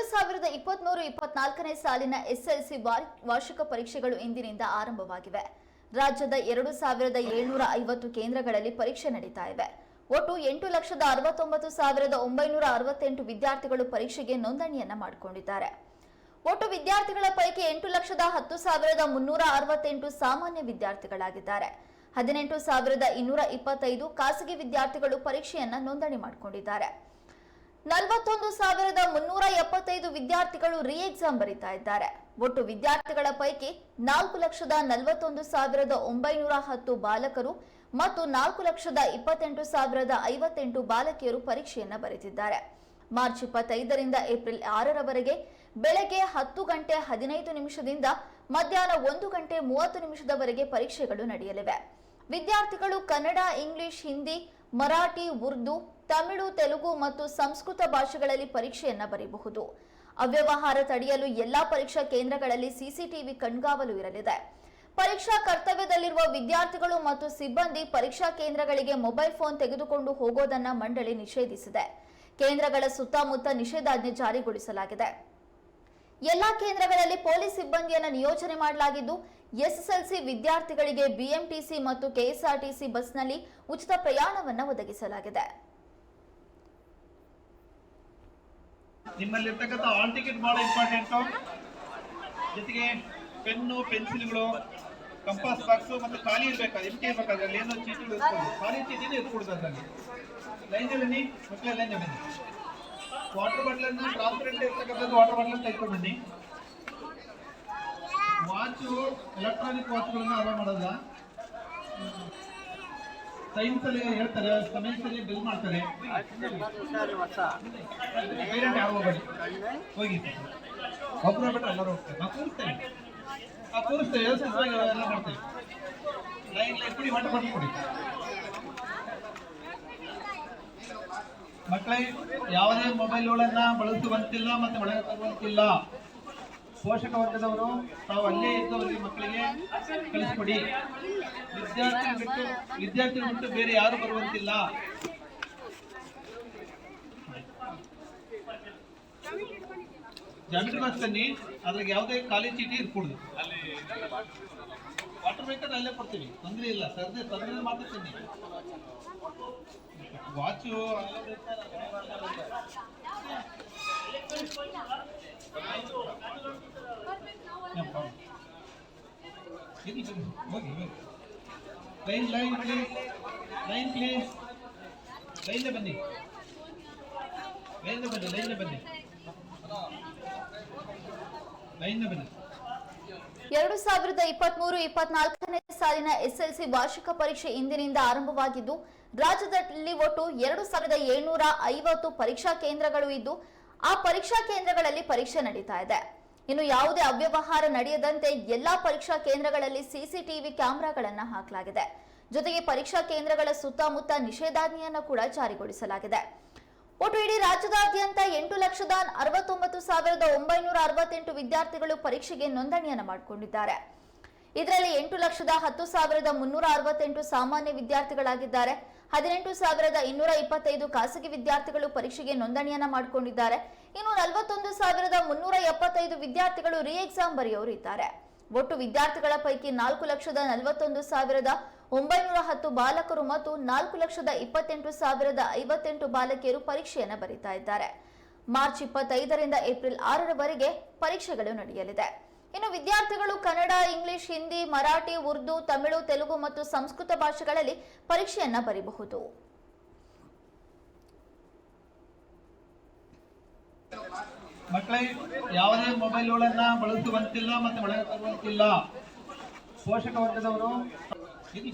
ಎರಡು ಸಾವಿರದ ಇಪ್ಪತ್ಮೂರು, ಇಪ್ಪತ್ನಾಲ್ಕನೇ ಸಾಲಿನ ಎಸ್ಎಲ್ಸಿ ವಾರ್ಷಿಕ ಪರೀಕ್ಷೆಗಳು ಇಂದಿನಿಂದ ಆರಂಭವಾಗಿವೆ. ರಾಜ್ಯದ ಎರಡು ಸಾವಿರದ ಏಳ್ನೂರ ಐವತ್ತು ಕೇಂದ್ರಗಳಲ್ಲಿ ಪರೀಕ್ಷೆ ನಡೀತಾ ಇವೆ. ಒಟ್ಟು ಎಂಟು ಲಕ್ಷದ ಅರವತ್ತೊಂಬತ್ತು ಸಾವಿರದ ಒಂಬೈನೂರ ಅರವತ್ತೆಂಟು ವಿದ್ಯಾರ್ಥಿಗಳು ಪರೀಕ್ಷೆಗೆ ನೋಂದಣಿಯನ್ನ ಮಾಡಿಕೊಂಡಿದ್ದಾರೆ. ಒಟ್ಟು ವಿದ್ಯಾರ್ಥಿಗಳ ಪೈಕಿ ಎಂಟು ಲಕ್ಷದ ಹತ್ತು ಸಾವಿರದ ಮುನ್ನೂರ ಅರವತ್ತೆಂಟು ಸಾಮಾನ್ಯ ವಿದ್ಯಾರ್ಥಿಗಳಾಗಿದ್ದಾರೆ. ಹದಿನೆಂಟು ಸಾವಿರದ ಇನ್ನೂರ ಇಪ್ಪತ್ತೈದು ಖಾಸಗಿ ವಿದ್ಯಾರ್ಥಿಗಳು ಪರೀಕ್ಷೆಯನ್ನ ನೋಂದಣಿ ಮಾಡಿಕೊಂಡಿದ್ದಾರೆ. ನಲವತ್ತೊಂದು ಸಾವಿರದ ಮುನ್ನೂರ ಎಪ್ಪತ್ತೈದು ವಿದ್ಯಾರ್ಥಿಗಳು ರಿ ಎಕ್ಸಾಮ್ ಬರೀತಾ ಇದ್ದಾರೆ. ಒಟ್ಟು ವಿದ್ಯಾರ್ಥಿಗಳ ಪೈಕಿ ನಾಲ್ಕು ಲಕ್ಷದ ನಲವತ್ತೊಂದು ಸಾವಿರದ ಒಂಬೈನೂರ ಹತ್ತು ಬಾಲಕರು ಮತ್ತು ನಾಲ್ಕು ಲಕ್ಷದ ಇಪ್ಪತ್ತೆಂಟು ಸಾವಿರದ ಐವತ್ತೆಂಟು ಬಾಲಕಿಯರು ಪರೀಕ್ಷೆಯನ್ನು ಬರೆದಿದ್ದಾರೆ ಮಾರ್ಚ್ ಇಪ್ಪತ್ತೈದರಿಂದ ಏಪ್ರಿಲ್ ಆರರವರೆಗೆ ಬೆಳಗ್ಗೆ ಹತ್ತು ಗಂಟೆ ಹದಿನೈದು ನಿಮಿಷದಿಂದ ಮಧ್ಯಾಹ್ನ ಒಂದು ಗಂಟೆ ಮೂವತ್ತು ನಿಮಿಷದವರೆಗೆ ಪರೀಕ್ಷೆಗಳು ನಡೆಯಲಿವೆ. ವಿದ್ಯಾರ್ಥಿಗಳು ಕನ್ನಡ, ಇಂಗ್ಲಿಷ್, ಹಿಂದಿ, ಮರಾಠಿ, ಉರ್ದು ತಮಿಳು, ತೆಲುಗು ಮತ್ತು ಸಂಸ್ಕೃತ ಭಾಷೆಗಳಲ್ಲಿ ಪರೀಕ್ಷೆಯನ್ನ ಬರೆಯಬಹುದು ಅವ್ಯವಹಾರ ತಡೆಯಲು ಎಲ್ಲಾ ಪರೀಕ್ಷಾ ಕೇಂದ್ರಗಳಲ್ಲಿ ಸಿಸಿಟಿವಿ ಕಣ್ಗಾವಲು ಇರಲಿದೆ. ಪರೀಕ್ಷಾ ಕರ್ತವ್ಯದಲ್ಲಿರುವ ವಿದ್ಯಾರ್ಥಿಗಳು ಮತ್ತು ಸಿಬ್ಬಂದಿ ಪರೀಕ್ಷಾ ಕೇಂದ್ರಗಳಿಗೆ ಮೊಬೈಲ್ ಫೋನ್ ತೆಗೆದುಕೊಂಡು ಹೋಗೋದನ್ನ ಮಂಡಳಿ ನಿಷೇಧಿಸಿದೆ. ಕೇಂದ್ರಗಳ ಸುತ್ತಮುತ್ತ ನಿಷೇಧಾಜ್ಞೆ ಜಾರಿಗೊಳಿಸಲಾಗಿದೆ. ಎಲ್ಲಾ ಕೇಂದ್ರಗಳಲ್ಲಿ ಪೊಲೀಸ್ ಸಿಬ್ಬಂದಿಯನ್ನು ನಿಯೋಜನೆ ಮಾಡಲಾಗಿದ್ದು, ಎಸ್ಎಸ್ಎಲ್ಸಿ ವಿದ್ಯಾರ್ಥಿಗಳಿಗೆ ಬಿಎಂಟಿಸಿ ಮತ್ತು ಕೆಎಸ್ಆರ್ಟಿಸಿ ಬಸ್ನಲ್ಲಿ ಉಚಿತ ಪ್ರಯಾಣವನ್ನು ಒದಗಿಸಲಾಗಿದೆ. ನಿಮ್ಮಲ್ಲಿರ್ತಕ್ಕಂಥ ಆಲ್ ಟಿಕೆಟ್ ಬಹಳ ಇಂಪಾರ್ಟೆಂಟು ಜೊತೆಗೆ ಪೆನ್ನು, ಪೆನ್ಸಿಲ್ಗಳು ಕಂಪಾಸ್ ಬಾಕ್ಸು ಮತ್ತು ಖಾಲಿ ಇರಬೇಕು? ಎಂಟಿ ಇರ್ಬೇಕು ಅದರಲ್ಲಿ? ಏನೋ ಚೀಟಿಗಳು ಇರ್ಬೋದು. ಖಾಲಿ ಚೀಟಿನೇ ಇರ್ಕೊಡ್ದು ಅದರಲ್ಲಿ. ಲೈನ್ ಬನ್ನಿ. ಮಕ್ಕಳೇ ಲೈನ್ ಬನ್ನಿ. ವಾಟರ್ ಬಾಟ್ಲನ್ನು ಟ್ರಾನ್ಸ್ಪರೆಂಟ್ ಇರ್ತಕ್ಕಂಥದ್ದು ವಾಟರ್ ಬಾಟ್ಲನ್ನು ತೆಗೆದುಕೊಂಡು ಬನ್ನಿ. ವಾಚು ಎಲೆಕ್ಟ್ರಾನಿಕ್ ವಾಚ್ಗಳನ್ನ ಅಲೋ ಮಾಡೋಲ್ಲ ಸೈನ್ಸ್ ಅಲ್ಲಿ ಹೇಳ್ತಾರೆ ಸಮಯಕ್ಕೆ ಬಿಲ್ ಮಾಡ್ತಾರೆ. ಹೋಗಿ ಬಿಟ್ಟರೆ ಎಲ್ಲರೂ ಹೋಗ್ತಾರೆ. ಆ ಕೂರಿಸ್ತೇವೆ ಎಲ್ಲ ಮಾಡ್ತೇವೆ ಲೈನ್ ಕೊಡಿ ಕೊಡಿ. ಮಕ್ಕಳೇ ಯಾವುದೇ ಮೊಬೈಲ್ಗಳನ್ನ ಬಳಸುವಂತಿಲ್ಲ, ಮತ್ತೆ ಒಳಗೆ ತರುವಂತಿಲ್ಲ. ಪೋಷಕ ವರ್ಗದವರು ತಾವು ಅಲ್ಲೇ ಇದ್ದವರಿಗೆ ಮಕ್ಕಳಿಗೆ ಕಳಿಸ್ಕೊಡಿ. ವಿದ್ಯಾರ್ಥಿ ಬಿಟ್ಟು ವಿದ್ಯಾರ್ಥಿ ಬಿಟ್ಟು ಬೇರೆ ಯಾರು ಬರುವಂತಿಲ್ಲ. ಜಾಮಿಟ್ರಿ ಬಾಕ್ಸ್ ತನ್ನಿ ಅದ್ರಾಗ ಯಾವುದೇ ಖಾಲಿ ಚೀಟಿ ಇರ್ಕೂಡ್ದು. ವಾಟರ್ ಬೇಕಾದ್ರೆ ಅಲ್ಲೇ ಕೊಡ್ತೀವಿ. ತೊಂದರೆ ಇಲ್ಲ. ಸರ್ದಿ ತೊಂದರೆ ಮಾತ್ರ ತನ್ನಿ ವಾಚು ಹೋಗಿ ಹೋಗಿ line line please line please line ಬನ್ನಿ ಬನ್ನಿ ಬನ್ನಿ ಬನ್ನಿ ಎರಡು ಸಾವಿರದ ಇಪ್ಪತ್ಮೂರು, ಇಪ್ಪತ್ನಾಲ್ಕನೇ ಸಾಲಿನ ಎಸ್ಎಲ್ಸಿ ವಾರ್ಷಿಕ ಪರೀಕ್ಷೆ ಇಂದಿನಿಂದ ಆರಂಭವಾಗಿದ್ದು, ರಾಜ್ಯದಲ್ಲಿ ಒಟ್ಟು ಎರಡು ಸಾವಿರದ ಏಳ್ನೂರ ಐವತ್ತು ಪರೀಕ್ಷಾ ಕೇಂದ್ರಗಳು ಇದ್ದು, ಆ ಪರೀಕ್ಷಾ ಕೇಂದ್ರಗಳಲ್ಲಿ ಪರೀಕ್ಷೆ ನಡೀತಾ ಇದೆ. ಇನ್ನು ಯಾವುದೇ ಅವ್ಯವಹಾರ ನಡೆಯದಂತೆ ಎಲ್ಲಾ ಪರೀಕ್ಷಾ ಕೇಂದ್ರಗಳಲ್ಲಿ ಸಿಸಿಟಿವಿ ಕ್ಯಾಮೆರಾಗಳನ್ನು ಹಾಕಲಾಗಿದೆ. ಜೊತೆಗೆ ಪರೀಕ್ಷಾ ಕೇಂದ್ರಗಳ ಸುತ್ತಮುತ್ತ ನಿಷೇಧಾಜ್ಞೆಯನ್ನು ಕೂಡ ಜಾರಿಗೊಳಿಸಲಾಗಿದೆ. ಒಟ್ಟು ಇಡೀ ರಾಜ್ಯದಾದ್ಯಂತ ಎಂಟು ಲಕ್ಷದ ಅರವತ್ತೊಂಬತ್ತು ಸಾವಿರದ ಒಂಬೈನೂರ ಅರವತ್ತೆಂಟು ವಿದ್ಯಾರ್ಥಿಗಳು ಪರೀಕ್ಷೆಗೆ ನೋಂದಣಿಯನ್ನು ಮಾಡಿಕೊಂಡಿದ್ದಾರೆ. ಇದರಲ್ಲಿ ಎಂಟು ಲಕ್ಷದ ಹತ್ತು ಸಾವಿರದ ಮುನ್ನೂರ ಅರವತ್ತೆಂಟು ಸಾಮಾನ್ಯ ವಿದ್ಯಾರ್ಥಿಗಳಾಗಿದ್ದಾರೆ. ಹದಿನೆಂಟು ಸಾವಿರದ ಇನ್ನೂರ ಇಪ್ಪತ್ತೈದು ಖಾಸಗಿ ವಿದ್ಯಾರ್ಥಿಗಳು ಪರೀಕ್ಷೆಗೆ ನೋಂದಣಿಯನ್ನ ಮಾಡಿಕೊಂಡಿದ್ದಾರೆ. ಇನ್ನು ನಲವತ್ತೊಂದು ಸಾವಿರದ ಮುನ್ನೂರ ಎಪ್ಪತ್ತೈದು ವಿದ್ಯಾರ್ಥಿಗಳು ರಿ ಎಕ್ಸಾಮ್ ಬರೆಯವರು ಇದ್ದಾರೆ. ಒಟ್ಟು ವಿದ್ಯಾರ್ಥಿಗಳ ಪೈಕಿ ನಾಲ್ಕು ಲಕ್ಷದ ನಲವತ್ತೊಂದು ಸಾವಿರದ ಒಂಬೈನೂರ ಹತ್ತು ಬಾಲಕರು ಮತ್ತು ನಾಲ್ಕು ಲಕ್ಷದ ಇಪ್ಪತ್ತೆಂಟು ಸಾವಿರದ ಐವತ್ತೆಂಟು ಬಾಲಕಿಯರು ಪರೀಕ್ಷೆಯನ್ನು ಬರೀತಾ ಇದ್ದಾರೆ. ಮಾರ್ಚ್ ಇಪ್ಪತ್ತೈದರಿಂದ ಏಪ್ರಿಲ್ ಆರರವರೆಗೆ ಪರೀಕ್ಷೆಗಳು ನಡೆಯಲಿದೆ. ಇನ್ನು ವಿದ್ಯಾರ್ಥಿಗಳು ಕನ್ನಡ, ಇಂಗ್ಲಿಷ್, ಹಿಂದಿ, ಮರಾಠಿ, ಉರ್ದು, ತಮಿಳು, ತೆಲುಗು ಮತ್ತು ಸಂಸ್ಕೃತ ಭಾಷೆಗಳಲ್ಲಿ ಪರೀಕ್ಷೆಯನ್ನ ಬರೀಬಹುದು. ಮಕ್ಕಳೇ, ಯಾವುದೇ ಮೊಬೈಲ್ಗಳನ್ನ ಬಳಸುವಂತಿಲ್ಲ ಮತ್ತೆ ಒಳಗೆ ಪೋಷಕ ವರ್ಗದವರು